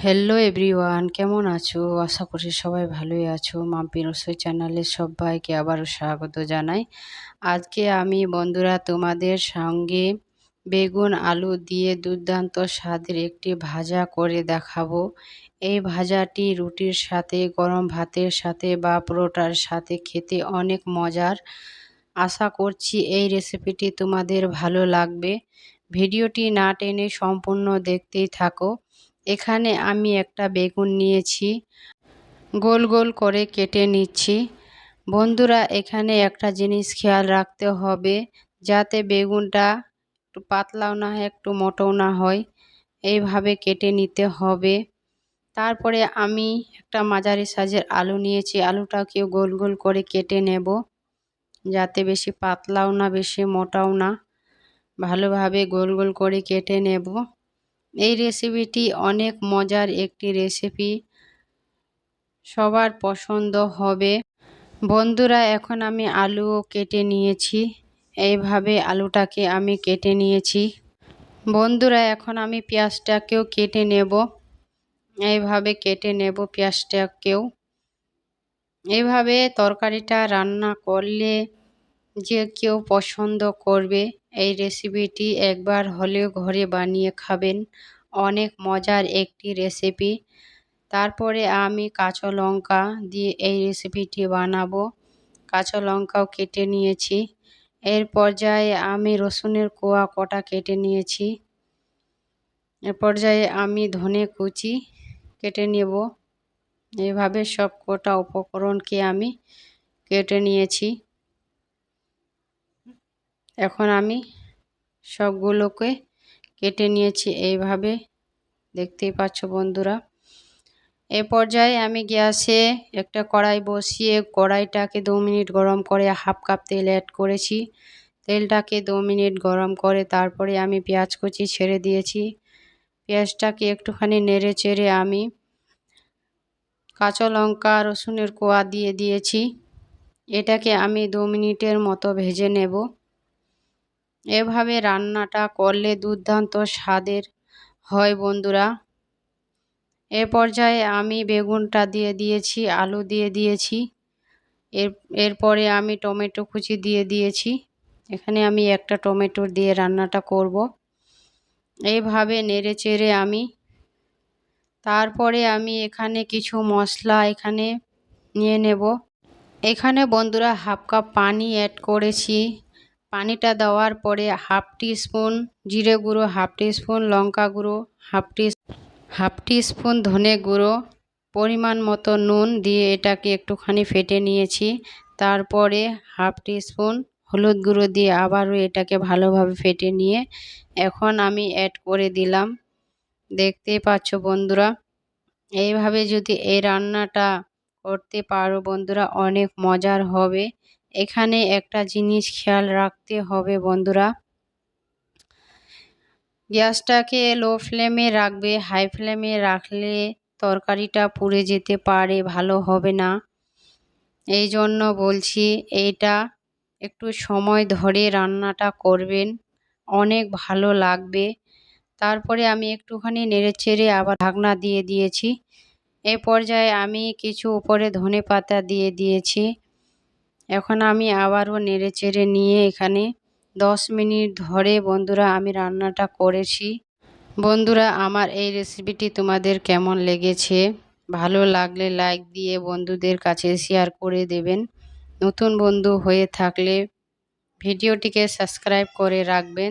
Hello everyone কেমন আছো? আশা করছি সবাই ভালোই আছো। মাম্পি রসোই চ্যানেলে সবাইকে আবারও স্বাগত জানাই। আজকে আমি বন্ধুরা তোমাদের সঙ্গে বেগুন, আলু দিয়ে দুর্দান্ত স্বাদের একটি ভাজা করে দেখাবো। এই ভাজাটি রুটির সাথে, গরম ভাতের সাথে বা পরোটার সাথে খেতে অনেক মজার। আশা করছি এই রেসিপিটি তোমাদের ভালো লাগবে। ভিডিওটি না টেনে সম্পূর্ণ দেখতেই থাকো। এখানে আমি একটা বেগুন নিয়েছি। গোল গোল করে কেটে নিচ্ছি। বন্ধুরা, এখানে একটা জিনিস খেয়াল রাখতে হবে যাতে বেগুনটা একটু পাতলাও না হয়, একটু মোটাও না হয়। এইভাবে কেটে নিতে হবে। তারপরে আমি একটা মাঝারি সাইজের আলু নিয়েছি। আলুটাকেও গোল গোল করে কেটে নেব যাতে বেশি পাতলাও না, বেশি মোটাও না। ভালোভাবে গোল গোল করে কেটে নেব। এই রেসিপিটি অনেক মজার একটি রেসিপি সবার পছন্দ হবে। বন্ধুরা, এখন আমি আলুও কেটে নিয়েছি। এইভাবে আলুটাকে আমি কেটে নিয়েছি। বন্ধুরা, এখন আমি পেঁয়াজটাকেও কেটে নেব। এইভাবে কেটে নেব পেঁয়াজটাকেও। এইভাবে তরকারিটা রান্না করলে যে কেউ পছন্দ করবে। এই রেসিপিটি একবার হলেও ঘরে বানিয়ে খাবেন। অনেক মজার একটি রেসিপি তারপরে আমি কাঁচা লঙ্কা দিয়ে এই রেসিপিটি বানাবো। কাঁচা লঙ্কাও কেটে নিয়েছি। এর পর্যায়ে আমি রসুনের কোয়া কটা কেটে নিয়েছি। এর পর্যায়ে আমি ধনে কুচি কেটে নেব। এভাবে সব কটা উপকরণকে আমি কেটে নিয়েছি। এখন আমি সবগুলোকে কেটে নিয়েছি, এইভাবে। দেখতেই পাচ্ছ বন্ধুরা, এ পর্যায়ে আমি গ্যাসে একটা কড়াই বসিয়ে কড়াইটাকে দু মিনিট গরম করে হাফ কাপ তেল অ্যাড করেছি। তেলটাকে দু মিনিট গরম করে তারপরে আমি পেঁয়াজ কুচি ছেড়ে দিয়েছি। পেঁয়াজটাকে একটুখানি নেড়ে চেড়ে আমি কাঁচা লঙ্কা, রসুনের কোয়া দিয়ে দিয়েছি। এটাকে আমি দু মিনিটের মতো ভেজে নেব। এভাবে রান্নাটা করলে দুর্দান্ত স্বাদের হয় বন্ধুরা। এ পর্যায়ে আমি বেগুনটা দিয়ে দিয়েছি, আলু দিয়ে দিয়েছি। এর, এরপরে আমি টমেটো কুচি দিয়ে দিয়েছি। এখানে আমি একটা টমেটো দিয়ে রান্নাটা করব। এইভাবে নেড়ে চেড়ে আমি, তারপরে আমি এখানে কিছু মশলা এখানে নিয়ে নেব। এখানে বন্ধুরা হাফ কাপ পানি অ্যাড করেছি। পানিটা দেওয়ার পরে হাফ স্পুন জিরে গুঁড়ো, হাফ স্পুন লঙ্কা গুঁড়ো, হাফ টি হাফ স্পুন ধনে গুঁড়ো, পরিমাণ মতো নুন দিয়ে এটাকে একটুখানি ফেটে নিয়েছি। তারপরে হাফ স্পুন হলুদ গুঁড়ো দিয়ে আবারও এটাকে ভালোভাবে ফেটে নিয়ে এখন আমি অ্যাড করে দিলাম। দেখতেই পাচ্ছ বন্ধুরা, এইভাবে যদি এই রান্নাটা করতে পারো বন্ধুরা, অনেক মজার হবে। এখানে একটা জিনিস খেয়াল রাখতে হবে, বন্ধুরা। গ্যাসটাকে লো ফ্লেমে রাখবে, হাই ফ্লেমে রাখলে তরকারিটা পুড়ে যেতে পারে, ভালো হবে না। এই জন্য বলছি, এইটা একটু সময় ধরে রান্নাটা করবেন, অনেক ভালো লাগবে। তারপরে আমি একটুখানি নেড়ে চেড়ে আবার ঢাকনা দিয়ে দিয়েছি। এ পর্যায়ে আমি কিছু উপরে ধনে পাতা দিয়ে দিয়েছি। এখন আমি আবারও নেড়ে চেড়ে নিয়ে এখানে দশ মিনিট ধরে বন্ধুরা আমি রান্নাটা করেছি। বন্ধুরা, আমার এই রেসিপিটি তোমাদের কেমন লেগেছে? ভালো লাগলে লাইক দিয়ে বন্ধুদের কাছে শেয়ার করে দেবেন। নতুন বন্ধু হয়ে থাকলে ভিডিওটিকে সাবস্ক্রাইব করে রাখবেন।